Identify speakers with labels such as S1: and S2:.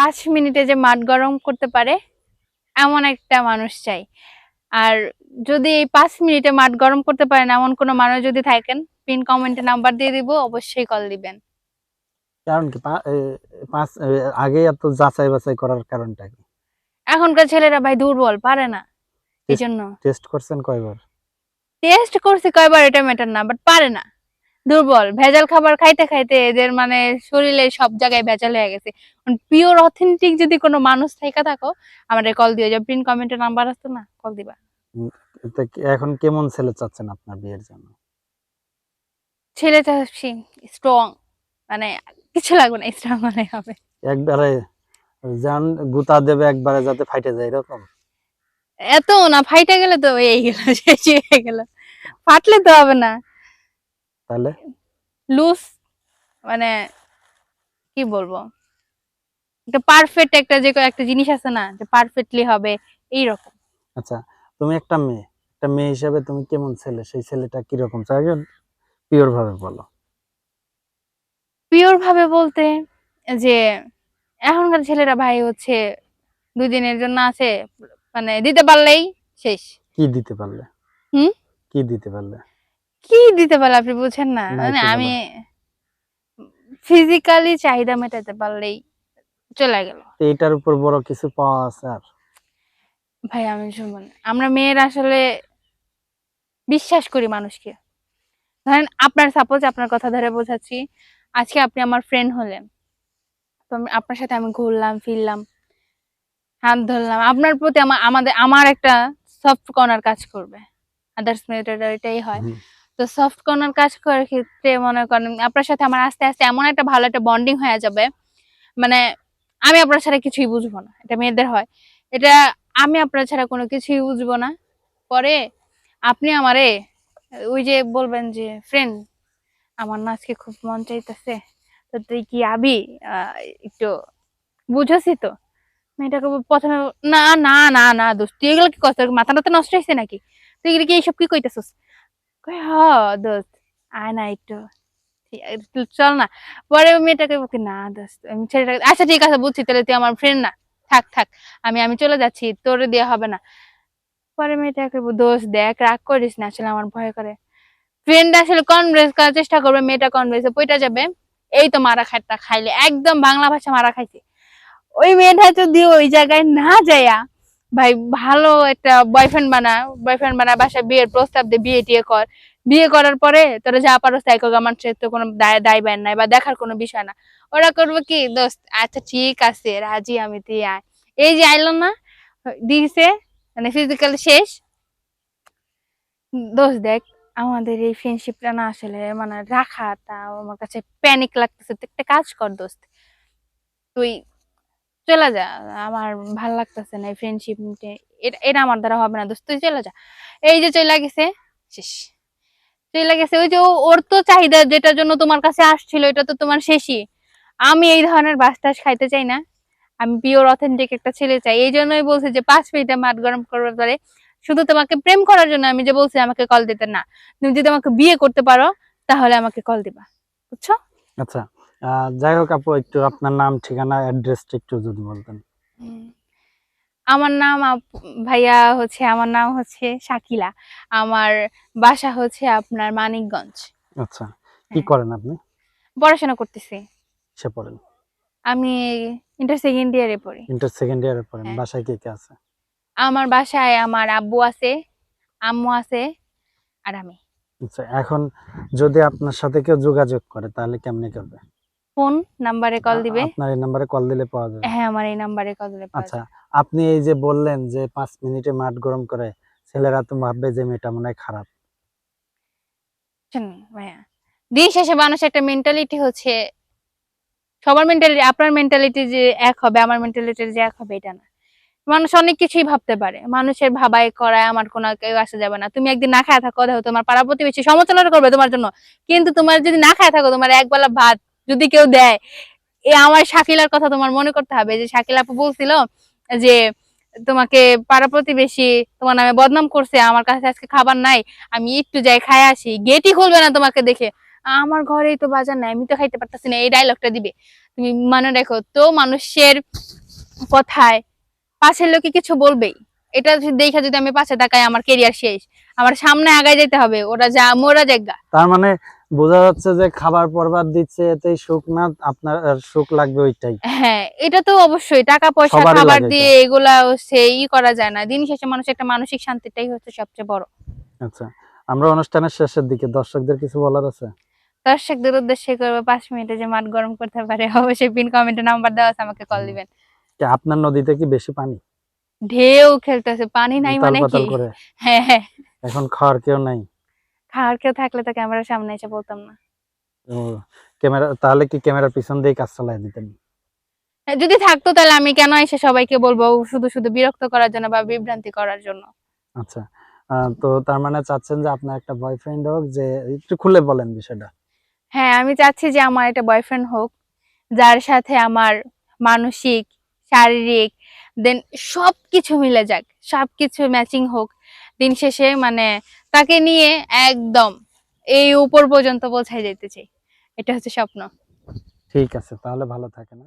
S1: পাঁচ মিনিটে যে মাঠ গরম করতে পারে এমন একটা মানুষ চাই। আর যদি এই পাঁচ মিনিটে মাঠ গরম করতে পারেন এমন কোনো মানুষ যদি থাকেন পিন কমেন্টে নাম্বার দিয়ে দিব অবশ্যই কল দিবেন।
S2: কারণ কি পাঁচ আগে এত যাচাই বাছাই করার কারণটা কি?
S1: এখনকার ছেলেরা ভাই দুর্বল পারে না। এই জন্য
S2: টেস্ট করছেন কয়বার?
S1: টেস্ট করছি কয়বার এটা ম্যাটার না বাট পারে না। দুর্বল ভেজাল খাবার খাইতে খাইতে এদের মানে শরীরে সব জায়গায় ভেজাল হয়ে গেছে। পিওর অথেন্টিক যদি কোনো মানুষ থেকে থাকো আমাদের কল দিও যে পিন কমেন্টে নাম্বার আসতো না? কল দিবা।
S2: এখন কেমন ছেলে চাচ্ছেন আপনার বিয়ের জন্য?
S1: ছেলে চাচ্ছি স্ট্রং মানে কিছু লাগবে না স্ট্রং হলে হবে।
S2: একবারে যান গুতা দেবে একবারে যাতে ফাইটে যায় এরকম?
S1: এত না ফাইটে গেলে তো এই গেল শেষ হয়ে গেল। ফাটলে তো হবে না।
S2: তাহলে?
S1: লুজ মানে কি বলব? একটা পারফেক্ট একটা যে একটা জিনিস আছে না যে পারফেক্টলি হবে এইরকম।
S2: আচ্ছা তুমি একটা মেয়ে একটা মেয়ে হিসেবে তুমি কেমন ছেলে? সেই ছেলেটা কীরকম? চাই পিওর ভাবে বলো।
S1: পিওর ভাবে বলতে যে এখনকার ছেলেরা ভাই হচ্ছে দুই দিনের জন্য আছে মানে দিতে পারলেই শেষ।
S2: কি দিতে পারলে?
S1: হুম?
S2: কি দিতে পারলে?
S1: কি দিতে পারলে আপনি বুঝছেন না। মানে আমি ফিজিক্যালি চাহিদা মেটাতে পারলেই চলে গেল।
S2: এটার উপর বড় কিছু পাওয়া আছে আর?
S1: ভাই আমি শুনবেন আমরা মেয়েরা আসলে বিশ্বাস করি মানুষকে। ধরেন আপনার সাপোজ আপনার কথা ধরে বোঝাচ্ছি আজকে আপনি আমার ফ্রেন্ড হলেন। তো আপনার সাথে আমি ঘুরলাম ফিরলাম হাত ধরলাম। আপনার প্রতি আমার আমাদের আমার একটা সফট কর্নার কাজ করবে। আদার্স মেয়েটা এটাই হয়। তো সফট কর্নার কাজ করার ক্ষেত্রে মনে করেন আপনার সাথে আমার আস্তে আস্তে এমন একটা ভালো একটা বন্ডিং হয়ে যাবে মানে আমি আপনার ছাড়া কিছুই বুঝব না, এটা মেয়েদের হয়। এটা আমি আপনার ছাড়া কোনো কিছুই বুঝব না। পরে আপনি আমারে, ওই যে বলবেন যে ফ্রেন্ড আমার না আজকে খুব মন চাইতেছে, তো তুই কি আবি? একটু বুঝেছি তো। মেয়েটাকে প্রথমে না না না না, দোস্ত, তুই এগুলো কি করছিস? মাথা টাথা নষ্ট হয়েছে নাকি? তুই এগুলো কি এইসব কি কইতেছিস? দোস্ত, আয় না একটু। চল না, পরে মেয়েটাকে বলছি, না, দোস্ত ছেলেটাকে আচ্ছা ঠিক আছে, বুঝছি, তাহলে তুই আমার ফ্রেন্ড না। থাক থাক, আমি আমি চলে যাচ্ছি, তোর দেওয়া হবে না পরে মেয়েটাকে দোষ দেখ, রাগ করিস না, আসলে আমার ভয় করে। ফ্রেন্ড আসলে কনভেন্স করার চেষ্টা করবে, মেয়েটা কনভেন্সে পইটা যাবে। এই তো মারা খাটটা খাইলে, একদম বাংলা ভাষা মারা খাইছে। ওই মেয়েটা যদি ওই জায়গায় না যায়া ভাই, ভালো একটা বয়ফ্রেন্ড বানা বয়ফ্রেন্ড বানা বাসায় বিয়ের প্রস্তাব দিয়ে বিয়ে টিয়ে কর। বিয়ে করার পরে তোরা যা পারো তাই কর, আমার সে তো কোনো দায় ব্যান নাই বা দেখার কোনো বিষয় না। ওরা করবে কি, দোস্ত আচ্ছা ঠিক আছে, রাজি, আমি তুই আয়। এই যে আইলো না, দিছে মানে ফিজিক্যাল শেষ। দোষ দেখ, আমাদের এই ফ্রেন্ডশিপটা না আসলে মানে রাখা রাখাটা আমার কাছে প্যানিক লাগতেছে। একটা কাজ কর দোস্ত। তুই চলে যা, আমার ভালো লাগতেছে না এই ফ্রেন্ডশিপ এটা আমার দ্বারা হবে না দোস্ত, তুই চলে যা। এই যে চলে গেছে, শেষ। চলে গেছে, ওই যে ওর তো চাহিদা যেটার জন্য তোমার কাছে আসছিল, এটা তো তোমার শেষই। আমি এই ধরনের বাস টাস খাইতে চাই না। আমি পিওর অথেন্টিক একটা ছেলে চাই। এই জন্যই বলছি যে পাঁচ মিনিটে মাঠ গরম করবে পরে শুধু তোমাকে প্রেম করার জন্য আমি যে বলছি, আমাকে কল দিতে না। তুমি যদি আমাকে বিয়ে করতে পারো, তাহলে আমাকে কল দিবা। বুঝছ?
S2: আচ্ছা। যাই হোক আপু একটু আপনার নাম ঠিকানা অ্যাড্রেসটা একটু যদি বলতেন।
S1: আমার নাম ভাইয়া হচ্ছে আমার নাম হচ্ছে শাকিলা। আমার বাসা হচ্ছে আপনার মানিকগঞ্জ।
S2: আচ্ছা কি
S1: হ্যাঁ।
S2: করেন আপনি?
S1: পড়াশোনা করতেছি।
S2: সে পড়েন?
S1: আমি ইন্টার সেকেন্ড ইয়ারে পড়ি।
S2: ইন্টার সেকেন্ড ইয়ারে পড়েন
S1: হ্যাঁ।
S2: বাসায় কে কে আছে?
S1: আমার বাসায় আমার আব্বু আছে আম্মু আছে আর আমি।
S2: আচ্ছা এখন যদি আপনার সাথে কেউ যোগাযোগ করে তাহলে কেমনে করবে?
S1: ফোন নাম্বারে কল দিবে।
S2: আপনার এই নাম্বারে কল দিলে পাওয়া যাবে।
S1: হ্যাঁ আমার এই নাম্বারে কল দিলে পাওয়া
S2: আচ্ছা
S1: যাবে।
S2: আপনি এই যে বললেন যে পাঁচ মিনিটে মাঠ গরম করে ছেলেরা তো ভাববে যে মেয়েটা মনে হয় খারাপ।
S1: শোন ভাইয়া দিন শেষে মানুষের একটা মেন্টালিটি হচ্ছে সবার মেন্টালিটি আপনার মেন্টালিটি যে এক হবে আমার মেন্টালিটি যে এক হবে এটা না। মানুষ অনেক কিছুই ভাবতে পারে। মানুষের ভাবাই করায় আমার কোনো কেউ আসা যাবে না। তুমি একদিন না খায় থাকো দেখো তোমার পাড়া প্রতিবেশী সমালোচনা করবে তোমার জন্য। কিন্তু তোমার যদি না খায় থাকো তোমার একবেলা ভাত যদি কেউ দেয়, এ আমার শাকিলার কথা তোমার মনে করতে হবে যে, শাকিল আপু বলছিল যে, তোমাকে পাড়া প্রতিবেশী তোমার নামে বদনাম করছে, আমার কাছে আজকে খাবার নাই, আমি একটু যাই খাই আসি, গেটই খুলবে না তোমাকে দেখে। আমার ঘরেই তো বাজার নাই, আমি তো খাইতে পারতাছি না, এই ডায়লগটা দিবে। তুমি মনে রেখো, তো মানুষের কথায় পাশের লোকে কিছু বলবেই। এটা দেখা যদি আমি পাশে তাকাই, আমার কেরিয়ার শেষ। আমার সামনে আগায় যেতে হবে, ওরা যা, মোরা জায়গা
S2: তার মানে বোঝা যাচ্ছে যে খাবার পরবার দিচ্ছে এতেই সুখ না আপনার সুখ লাগবে ওইটাই।
S1: হ্যাঁ এটা তো অবশ্যই টাকা পয়সা খাবার দিয়ে এগুলা হচ্ছে ই করা যায় না। দিন শেষে মানুষের একটা মানসিক শান্তিটাই হচ্ছে সবচেয়ে বড়।
S2: আচ্ছা আমরা অনুষ্ঠানের শেষের দিকে দর্শকদের কিছু বলার আছে?
S1: দর্শকদের উদ্দেশ্যে করবে পাঁচ মিনিটে যে মাঠ গরম করতে পারে অবশ্যই পিন কমেন্টে নাম্বার দেওয়া আছে আমাকে কল দিবেন।
S2: আপনার নদীতে কি বেশি পানি?
S1: ঢেউ খেলতেছে পানি নাই মানে কি? হ্যাঁ হ্যাঁ।
S2: এখন খাওয়ার কেউ নাই।
S1: খাওয়ার কেউ থাকলে তো ক্যামেরার সামনে এসে বলতাম না।
S2: ও, ক্যামেরা তাহলে কি ক্যামেরার পিছন দিয়ে কাজ চালাই দিতেন?
S1: হ্যাঁ, যদি থাকতো তাহলে আমি কেন এসে সবাইকে বলব শুধু শুধু বিরক্ত করার জন্য বা বিভ্রান্তি করার জন্য?
S2: আচ্ছা তো তার মানে চাচ্ছেন যে আপনার একটা বয়ফ্রেন্ড হোক যে একটু খুলে বলেন বিষয়টা।
S1: হ্যাঁ আমি চাচ্ছি যে আমার একটা বয়ফ্রেন্ড হোক যার সাথে আমার মানসিক শারীরিক দেন সব কিছু মিলে যাক সব কিছু ম্যাচিং হোক। দিন শেষে মানে তাকে নিয়ে একদম এই উপর পর্যন্ত পৌঁছায় যেতে চাই এটা হচ্ছে স্বপ্ন
S2: ঠিক আছে, তাহলে ভালো থাকে হ্যাঁ?